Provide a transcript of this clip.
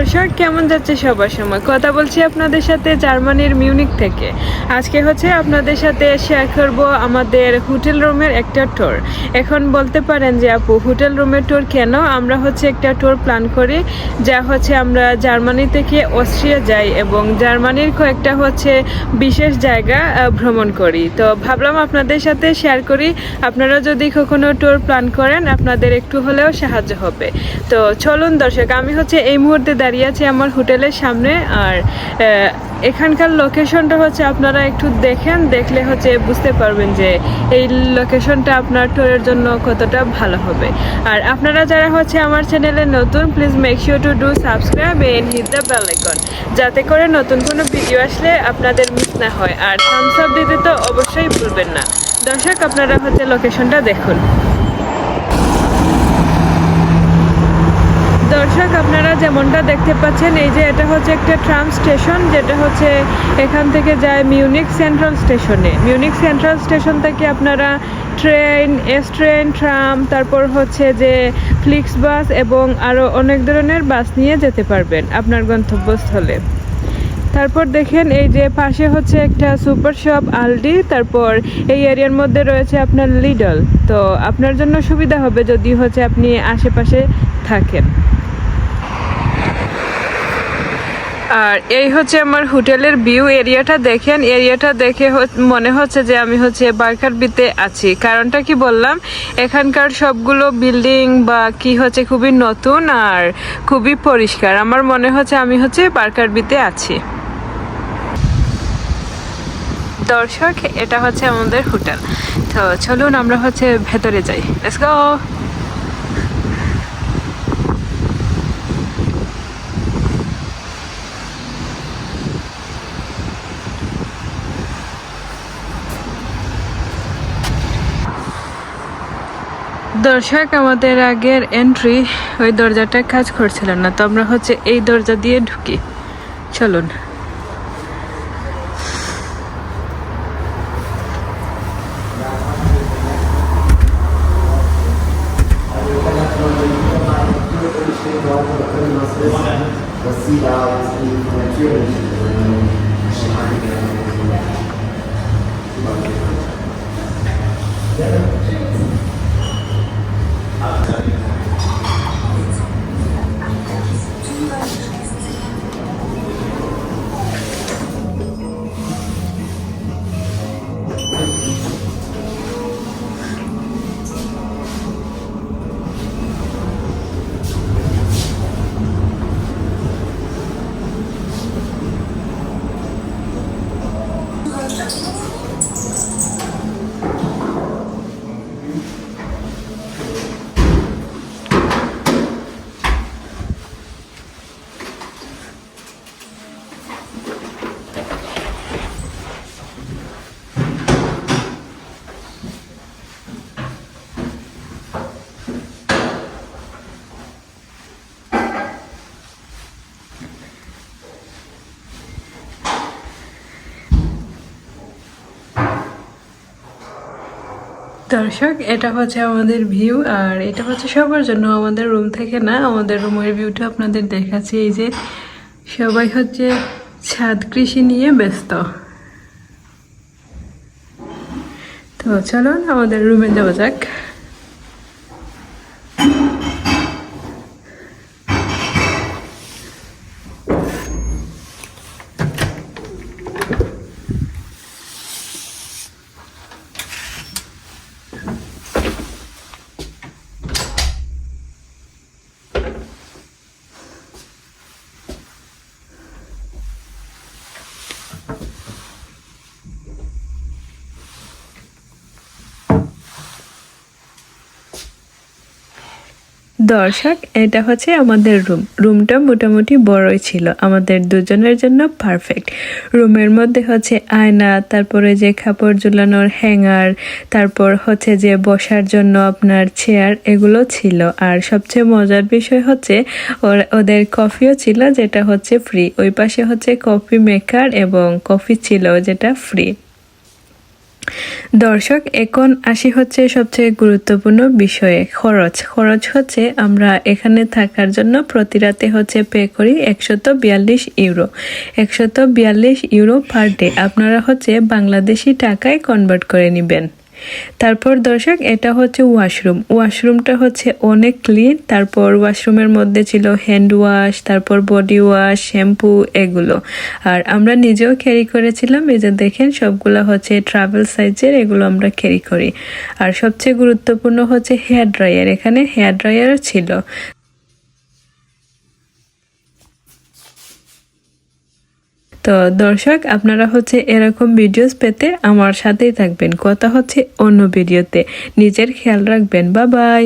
দর্শক কেমন যাচ্ছে সবার সময়? কথা বলছি আপনাদের সাথে জার্মানির মিউনিক থেকে। আজকে হচ্ছে আপনাদের সাথে শেয়ার করব আমাদের হোটেল রুমের একটা ট্যুর এখন বলতে পারেন যে আপু হোটেল রুমের ট্যুর কেন? আমরা হচ্ছে একটা ট্যুর প্ল্যান করি, যা হচ্ছে আমরা জার্মানি থেকে অস্ট্রিয়া যাই এবং জার্মানির কয়েকটা হচ্ছে বিশেষ জায়গা ভ্রমণ করি। তো ভাবলাম আপনাদের সাথে শেয়ার করি। আপনারা যদি কখনো ট্যুর প্ল্যান করেন, আপনাদের একটু হলেও সাহায্য হবে। তো চলুন দর্শক, আমি হচ্ছে এই মুহূর্তে দাঁড়িয়ে আছি আমার হোটেলের সামনে আর এখানকার লোকেশনটা হচ্ছে আপনারা একটু দেখেন, দেখলে হচ্ছে বুঝতে পারবেন যে এই লোকেশনটা আপনার ট্যুরের জন্য কতটা ভালো হবে। আর আপনারা যারা হচ্ছে আমার চ্যানেলে নতুন please make sure to do subscribe and hit the bell icon যাতে করে নতুন কোনো ভিডিও আসলে আপনাদের মিস না হয়। আর থামস আপ দিতে তো অবশ্যই ভুলবেন না। দর্শক, আপনারা হচ্ছে লোকেশনটা দেখুন। দর্শক, আপনারা যেমনটা দেখতে পাচ্ছেন, এই যে এটা হচ্ছে একটা ট্রাম স্টেশন, যেটা হচ্ছে এখান থেকে যায় মিউনিক সেন্ট্রাল স্টেশনে। মিউনিক সেন্ট্রাল স্টেশন থেকে আপনারা ট্রেন এস ট্রেন ট্রাম, তারপর হচ্ছে যে ফ্লিক্স বাস এবং আরও অনেক ধরনের বাস নিয়ে যেতে পারবেন আপনার গন্তব্যস্থলে। তারপর দেখেন, এই যে পাশে হচ্ছে একটা সুপার শপ, আলডি, তারপর এই এরিয়ার মধ্যে রয়েছে আপনার লিডল। তো আপনার জন্য সুবিধা হবে যদি হচ্ছে আপনি আশেপাশে থাকেন। আর এই হচ্ছে আমার হোটেলের ভিউ এরিয়াটা দেখেন। এরিয়াটা দেখে মনে হচ্ছে যে আমি হচ্ছে বার্কার বিতে আছি। কারণটা কি বললাম? এখানকার সবগুলো বিল্ডিং বা কি হচ্ছে খুবই নতুন আর খুবই পরিষ্কার। আমার মনে হচ্ছে আমি হচ্ছে বার্কার বিতে আছি। দর্শক, এটা হচ্ছে আমাদের হোটেল। তো চলুন আমরা হচ্ছে ভেতরে যাই। লেটস গো দর্শক, আমাদের আগের এন্ট্রি ওই দরজাটা কাজ করছিল না, তো আমরা হচ্ছে এই দরজা দিয়ে ঢুকি। চলুন। দর্শক, এটা হচ্ছে আমাদের ভিউ আর এটা হচ্ছে সবার জন্য আমাদের রুম থেকে না, আমাদের রুমের ভিউটা আপনাদের দেখাচ্ছি। এই যে সবাই হচ্ছে ছাদ কৃষি নিয়ে ব্যস্ত। তো চলুন, আমাদের রুমে যাওয়া যাক। Thank you. দর্শক, এটা হচ্ছে আমাদের রুম। রুমটা মোটামুটি বড়ই ছিল। আমাদের দুজনের জন্য পারফেক্ট রুমের মধ্যে হচ্ছে আয়না, তারপরে যে কাপড় ঝুলানোর হ্যাঙ্গার তারপর হচ্ছে যে বসার জন্য আপনার চেয়ার এগুলো ছিল। আর সবচেয়ে মজার বিষয় হচ্ছে ওদের কফিও ছিল যেটা হচ্ছে ফ্রি ওই পাশে হচ্ছে কফি মেকার এবং কফি ছিল যেটা ফ্রি দর্শক, এখন আসি হচ্ছে সবচেয়ে গুরুত্বপূর্ণ বিষয়ে, খরচ। খরচ হচ্ছে আমরা এখানে থাকার জন্য প্রতি রাতে হচ্ছে পে করি একশত বিয়াল্লিশ ইউরো একশত বিয়াল্লিশ ইউরো পার ডে আপনারা হচ্ছে বাংলাদেশি টাকায় কনভার্ট করে নেবেন। তারপর দর্শক, এটা হচ্ছে ওয়াশরুম ওয়াশরুমটা হচ্ছে অনেক ক্লিন তারপর ওয়াশরুমের মধ্যে ছিল হ্যান্ড ওয়াশ তারপর বডি ওয়াশ শ্যাম্পু এগুলো। আর আমরা নিজেও ক্যারি করেছিলাম, এই যে দেখেন সবগুলো হচ্ছে ট্রাভেল সাইজের এগুলো আমরা ক্যারি করি। আর সবচেয়ে গুরুত্বপূর্ণ হচ্ছে হেয়ার ড্রায়ার এখানে হেয়ার ড্রায়ারও ছিল। তো দর্শক, আপনারা হচ্ছে এরকম ভিডিওস পেতে আমার সাথেই থাকবেন। কথা হচ্ছে অন্য ভিডিওতে নিজের খেয়াল রাখবেন। বা বাই